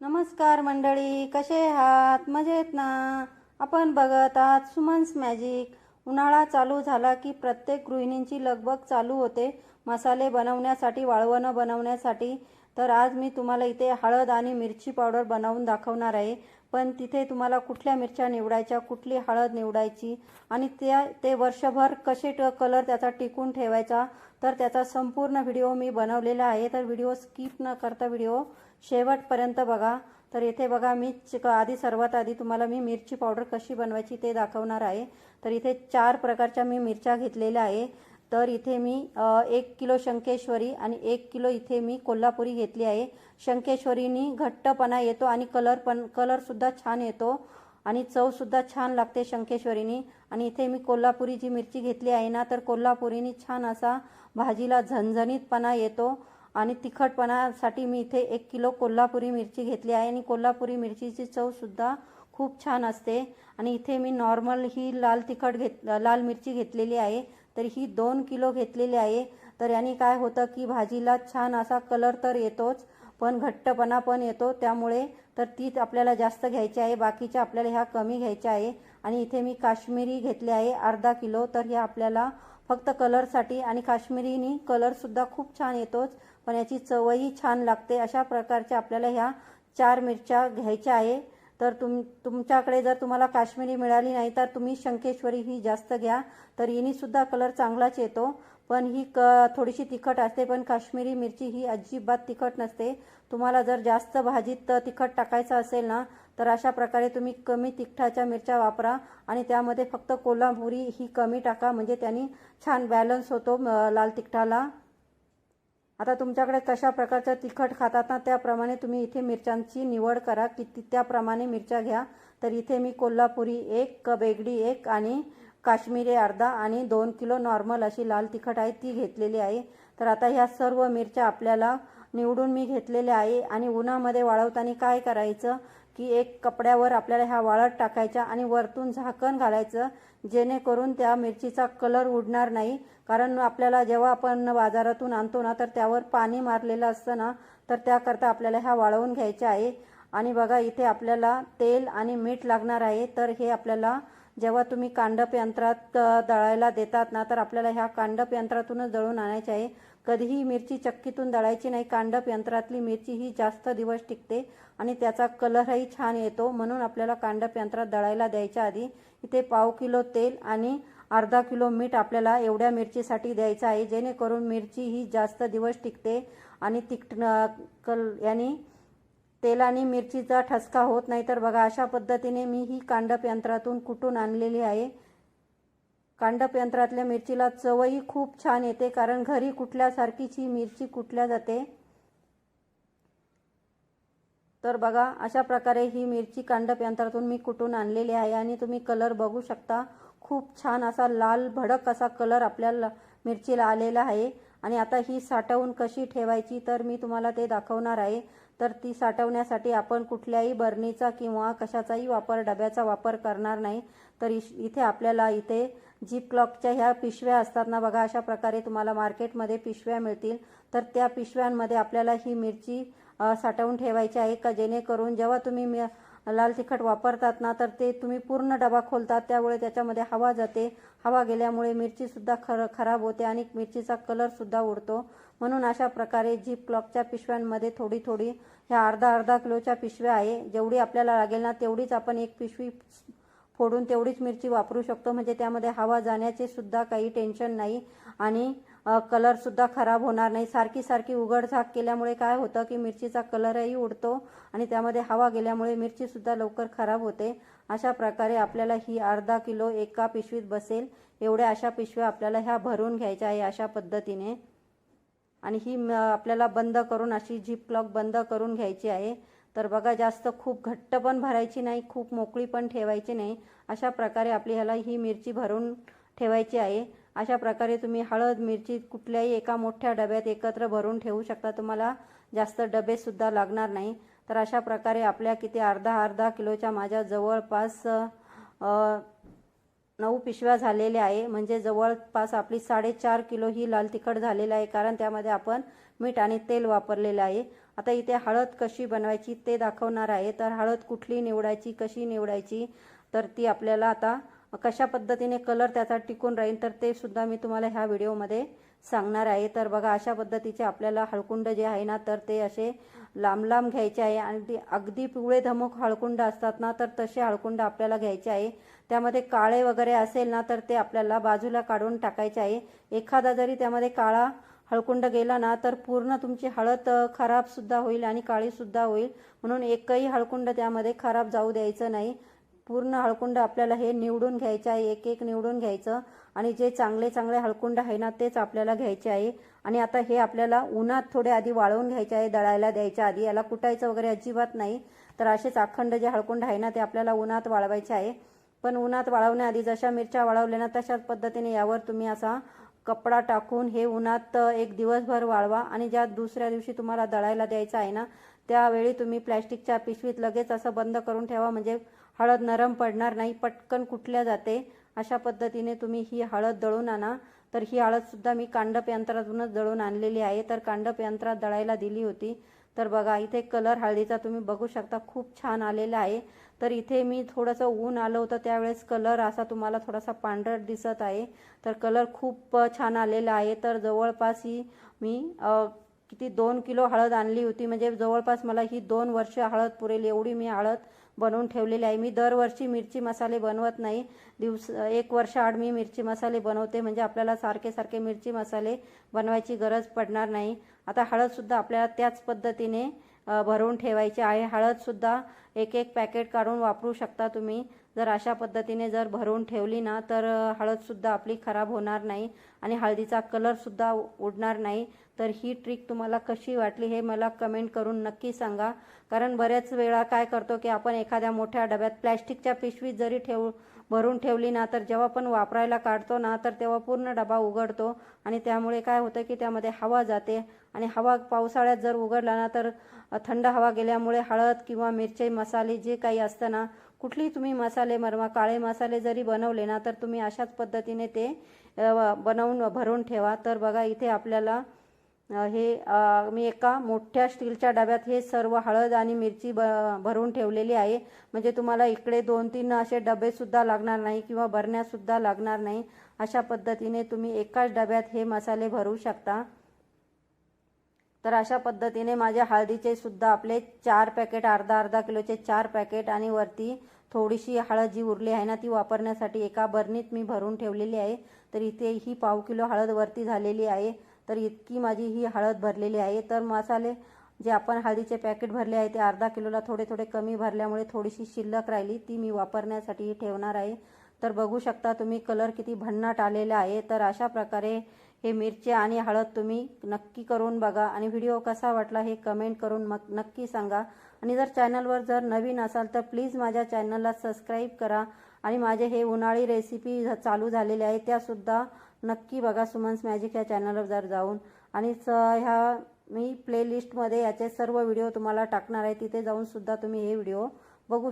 नमस्कार मंडळी कसे आहात? मजेत ना? आपण बघत आहात सुमन्स मॅजिक. उन्हाळा चालू झाला की प्रत्येक गृहिणींची लगबग चालू होते. मसाले बनवण्यासाठी वाळवणं बनवण्यासाठी. तर आज मी तुम्हाला इथे हळद आणि मिरची पावडर बनवून दाखवणार आहे. पण तिथे तुम्हाला कुठल्या मिरच्या निवडायच्या कुठली हळद निवडायची आणि त्या ते वर्षभर कसे ट कलर त्याचा टिकून ठेवायचा तर त्याचा संपूर्ण व्हिडिओ मी बनवलेला आहे. तर व्हिडिओ स्किप न करता व्हिडिओ शेवटपर्यंत बघा. तर इथे बघा मी आधी सर्वात आधी तुम्हाला मी मिरची पावडर कशी बनवायची ते दाखवणार आहे. तर इथे चार प्रकारच्या मी मिरच्या घेतलेल्या आहे. तर इथे मी एक किलो शंकेश्वरी आणि एक किलो इथे मी कोल्हापुरी घेतली आहे. शंकेश्वरीनी घट्टपणा येतो आणि कलर पण कलरसुद्धा छान येतो आणि चवसुद्धा छान लागते शंकेश्वरीनी. आणि इथे मी कोल्हापुरी जी मिरची घेतली आहे ना तर कोल्हापुरीनी छान असा भाजीला झणझणीतपणा येतो. आणि तिखटपणासाठी मी इथे एक किलो कोल्हापुरी मिरची घेतली आहे आणि कोल्हापुरी मिरचीची चवसुद्धा खूप छान असते. आणि इथे मी नॉर्मल ही लाल तिखट घेत लाल मिरची घेतलेली आहे. तर ही दोन किलो घेतलेली आहे. तर याने काय होतं की भाजीला छान असा कलर तर येतोच पण घट्टपणा पण येतो. त्यामुळे तर तीच आपल्याला जास्त घ्यायची आहे. बाकीच्या आपल्याला ह्या कमी घ्यायच्या आहे. आणि इथे मी काश्मीरी घेतले आहे अर्धा किलो. तर हे आपल्याला फक्त कलरसाठी आणि काश्मीरीनी कलरसुद्धा खूप छान येतोच. पण याची चवही छान लागते. अशा प्रकारच्या आपल्याला ह्या चार मिरच्या घ्यायच्या आहे. तर तुम तुमच्याकडे जर तुम्हाला काश्मीरी मिळाली नाही तर तुम्ही शंकेश्वरी ही जास्त घ्या. तर हिनीसुद्धा कलर चांगलाच येतो. पण ही क थोडीशी तिखट असते पण काश्मीरी मिरची ही अजिबात तिखट नसते. तुम्हाला जर जास्त भाजीत तिखट टाकायचं असेल ना तर अशा प्रकारे तुम्ही कमी तिखटाच्या मिरच्या वापरा. आणि त्यामध्ये फक्त कोल्हापुरी ही कमी टाका म्हणजे त्यांनी छान बॅलन्स होतो लाल तिखटाला. आता तुमच्याकडे कशा प्रकारचं तिखट खातात ना त्याप्रमाणे तुम्ही इथे मिरच्यांची निवड करा. किती त्याप्रमाणे मिरच्या घ्या. तर इथे मी कोल्हापुरी एक कबेगडी एक आणि काश्मीरी अर्धा आणि दोन किलो नॉर्मल अशी लाल तिखट आहे ती घेतलेली आहे. तर आता ह्या सर्व मिरच्या आपल्याला निवडून मी घेतलेल्या आहे. आणि उन्हामध्ये वाळवताना काय करायचं? की एक कपड्यावर आपल्याला ह्या वाळत टाकायच्या आणि वरतून झाकण घालायचं जेणेकरून त्या मिरचीचा कलर उडणार नाही. कारण आपल्याला जेव्हा आपण बाजारातून आणतो ना तर त्यावर पाणी मारलेलं असतं ना तर त्याकरता आपल्याला ह्या वाळवून घ्यायच्या आहे. आणि बघा इथे आपल्याला तेल आणि मीठ लागणार आहे. तर हे आपल्याला जेव्हा तुम्ही कांडप यंत्रात दळायला देतात ना तर आपल्याला ह्या कांडप यंत्रातूनच दळून आणायची आहे. कधीही मिरची चक्कीतून दळायची नाही. कांडप यंत्रातली मिरची ही जास्त दिवस टिकते आणि त्याचा कलरही छान येतो. म्हणून आपल्याला कांडप यंत्रात दळायला द्यायच्या आधी इथे पाव किलो तेल आणि अर्धा किलो मीठ आपल्याला एवढ्या मिरचीसाठी द्यायचं आहे. जेणेकरून मिरची ही जास्त दिवस टिकते आणि तिखट कल यांनी तेलाने मिरचीचा ठसका होत नाही तर बघा अशा पद्धतीने मी ही कांडप यंत्रातून कुटून आणलेली आहे? कांडप यंत्रातल्या मिरचीला चवही खूप छान येते कारण घरी कुठल्यासारखीच ही मिरची कुटल्या जाते? तर बघा अशा प्रकारे ही मिरची कांडप यंत्रातून मी कुटून आणलेली आहे आणि तुम्ही कलर बघू शकता. खूप छान असा लाल भडक असा कलर आपल्याला मिरचीला आलेला आहे. आणि आता ही साठवून कशी ठेवायची तर मी तुम्हाला ते दाखवणार आहे. तर ती साठवण्यासाठी आपण कुठल्याही बरणीचा किंवा कशाचाही वापर डब्याचा वापर करणार नाही. तर इश इथे आपल्याला इथे जीप क्लॉकच्या ह्या पिशव्या असतात ना बघा अशा प्रकारे तुम्हाला मार्केटमध्ये पिशव्या मिळतील. तर त्या पिशव्यांमध्ये आपल्याला ही मिरची साठवून ठेवायची आहे का? जेणेकरून जेव्हा तुम्ही लाल तिखट वापरतात ना तर ते तुम्ही पूर्ण डबा खोलतात त्यामुळे त्याच्यामध्ये हवा जाते. हवा गेल्यामुळे मिरचीसुद्धा खर खराब होते आणि मिरचीचा कलरसुद्धा उडतो. म्हणून अशा प्रकारे जीप क्लॉकच्या पिशव्यांमध्ये थोडी थोडी ह्या अर्धा अर्धा किलोच्या पिशव्या आहे. जेवढी आपल्याला लागेल ना तेवढीच आपण एक पिशवी फोडून तेवढीच मिरची वापरू शकतो. म्हणजे त्यामध्ये हवा जाण्याचे सुद्धा काही टेन्शन नाही. आणि कलरसुद्धा खराब होणार नाही. सारखी सारखी उघडझाक केल्यामुळे काय होतं की मिरचीचा कलरही उडतो आणि त्यामध्ये हवा गेल्यामुळे मिरचीसुद्धा लवकर खराब होते. अशा प्रकारे आपल्याला ही अर्धा किलो एका पिशवीत बसेल. एवढ्या अशा पिशव्या आपल्याला ह्या भरून घ्यायच्या आहे अशा पद्धतीने. आणि ही म- आपल्याला बंद करून अशी झिप क्लॉक बंद करून घ्यायची आहे. तर बघा जास्त खूप घट्ट पण भरायची नाही खूप मोकळी पण ठेवायची नाही. अशा प्रकारे आपली ह्याला ही मिरची भरून ठेवायची आहे. अशा प्रकारे तुम्ही हळद मिरची कुठल्याही एका मोठ्या डब्यात एकत्र भरून ठेवू शकता. तुम्हाला जास्त डबेसुद्धा लागणार नाही. तर अशा प्रकारे आपल्या किती अर्धा अर्धा किलोच्या माझ्या जवळपास नऊ पिशव्या झालेल्या आहे. म्हणजे जवळपास आपली साडेचार किलो ही लाल तिखट झालेलं आहे. कारण त्यामध्ये आपण मीठ आणि तेल वापरलेलं आहे. आता इथे हळद कशी बनवायची ते दाखवणार आहे. तर हळद कुठली निवडायची कशी निवडायची तर ती आपल्याला आता कशा पद्धतीने कलर त्याचा टिकून राहील तर ते सुद्धा मी तुम्हाला ह्या व्हिडिओमध्ये सांगणार आहे. तर बघा अशा पद्धतीचे आपल्याला हळकुंड जे आहे ना तर ते असे लांब लांब घ्यायचे आहे. आणि ते अगदी पिवळे धमक हळकुंड असतात ना तर तसे हळकुंड आपल्याला घ्यायचे आहे. त्यामध्ये काळे वगैरे असेल ना तर ते आपल्याला बाजूला काढून टाकायचे आहे. एखादा जरी त्यामध्ये काळा हळकुंड गेला ना तर पूर्ण तुमची हळद खराबसुद्धा होईल आणि काळीसुद्धा होईल. म्हणून एकही हळकुंड त्यामध्ये खराब जाऊ द्यायचं नाही. पूर्ण हळकुंड आपल्याला हे निवडून घ्यायचं आहे एक एक निवडून घ्यायचं. आणि जे चांगले चांगले हळकुंड आहे ना तेच आपल्याला घ्यायचे आहे. आणि आता हे आपल्याला उन्हात थोडे आधी वाळवून घ्यायचे आहे दळायला द्यायच्या आधी. याला कुटायचं वगैरे अजिबात नाही. तर असेच अखंड जे हळकुंड आहे ना ते आपल्याला उन्हात वाळवायचे आहे. पण उन्हात वाळवण्याआधी जशा मिरच्या वाळवल्या ना तशाच पद्धतीने यावर तुम्ही असा कपडा टाकून हे उन्हात एक दिवसभर वाळवा. आणि ज्या दुसऱ्या दिवशी तुम्हाला दळायला द्यायचं आहे ना त्यावेळी तुम्ही प्लॅस्टिकच्या पिशवीत लगेच असं बंद करून ठेवा. म्हणजे हळद नरम पडणार नाही पटकन कुठल्या जाते. अशा पद्धतीने तुम्ही ही हळद दळून आणा. तर ही हळदसुद्धा मी कांडप यंत्रातूनच दळून आणलेली आहे. तर कांडप यंत्रात दळायला दिली होती. तर बघा इथे कलर हळदीचा तुम्ही बघू शकता खूप छान आलेला आहे. तर इथे मी थोडंसं ऊन आलं होतं त्यावेळेस कलर असा तुम्हाला थोडासा पांढरट दिसत आहे. तर कलर खूप छान आलेला आहे. तर जवळपास ही मी किती दोन किलो हळद आणली होती. म्हणजे जवळपास मला ही दोन वर्ष हळद पुरेल एवढी मी हळद बनवून ठेवलेली आहे. मी दरवर्षी मिरची मसाले बनवत नाही. दिवस एक वर्ष आड मी मिरची मसाले बनवते. म्हणजे आपल्याला सारखे सारखे मिरची मसाले बनवायची गरज पडणार नाही. आता हळदसुद्धा आपल्याला त्याच पद्धतीने भरून ठेवायची आहे. हळदसुद्धा एक एक पॅकेट काढून वापरू शकता तुम्ही. जर अशा पद्धतीने जर भरून ठेवली ना तर हळदसुद्धा आपली खराब होणार नाही आणि हळदीचा कलरसुद्धा उडणार नाही. तर ही ट्रिक तुम्हाला कशी वाटली हे मला कमेंट करून नक्की सांगा. कारण बऱ्याच वेळा काय करतो की आपण एखाद्या मोठ्या डब्यात प्लॅस्टिकच्या पिशवीत जरी ठेवू भरून ठेवली ना तर जेव्हा पण वापरायला काढतो ना तर तेव्हा पूर्ण डबा उघडतो. आणि त्यामुळे काय होतं की त्यामध्ये हवा जाते. आणि हवा पावसाळ्यात जर उघडला ना तर थंड हवा गेल्यामुळे हळद किंवा मिरची मसाले जे काही असतं ना कुठलीही तुम्ही मसाले मरमा काळे मसाले जरी बनवले ना तर तुम्ही अशाच पद्धतीने ते बनवून भरून ठेवा. तर बघा इथे आपल्याला हे मी एका मोठ्या स्टीलच्या डब्यात हे सर्व हळद आणि मिरची ब भरून ठेवलेली आहे. म्हणजे तुम्हाला इकडे दोन तीन असे डबेसुद्धा लागणार नाही किंवा भरण्यासुद्धा लागणार नाही. अशा पद्धतीने तुम्ही एकाच डब्यात हे मसाले भरू शकता. तर अशा पद्धतीने माझ्या हळदीचे सुद्धा आपले चार पॅकेट अर्धा अर्धा किलोचे चार पॅकेट आणि वरती थोडीशी हळद जी उरली आहे ना ती वापरण्यासाठी एका बरणीत मी भरून ठेवलेली आहे. तर इथे ही पाव किलो हळद वरती झालेली आहे. तर इतकी माझी ही हळद भरलेली आहे. तर मसाले जे आपण हळदीचे पॅकेट भरले आहे ते अर्धा किलोला थोडे थोडे कमी भरल्यामुळे थोडीशी शिल्लक राहिली. ती मी वापरण्यासाठी ठेवणार आहे. तर बघू शकता तुम्ही कलर किती भन्नाट आलेला आहे. तर अशा प्रकारे हे मिरची आणि हळद तुम्ही नक्की करून बघा. आणि व्हिडिओ कसा वाटला हे कमेंट करून मग नक्की सांगा. आणि जर चॅनलवर जर नवीन असाल तर प्लीज माझ्या चॅनलला सबस्क्राईब करा. आणि माझे हे उन्हाळी रेसिपी चालू झालेले आहे त्यासुद्धा नक्की बघा सुमन्स मॅजिक या चॅनलवर जर जाऊन. आणि स ह्या मी प्लेलिस्टमध्ये याचे सर्व व्हिडिओ तुम्हाला टाकणार आहे. तिथे जाऊन सुद्धा तुम्ही हे व्हिडिओ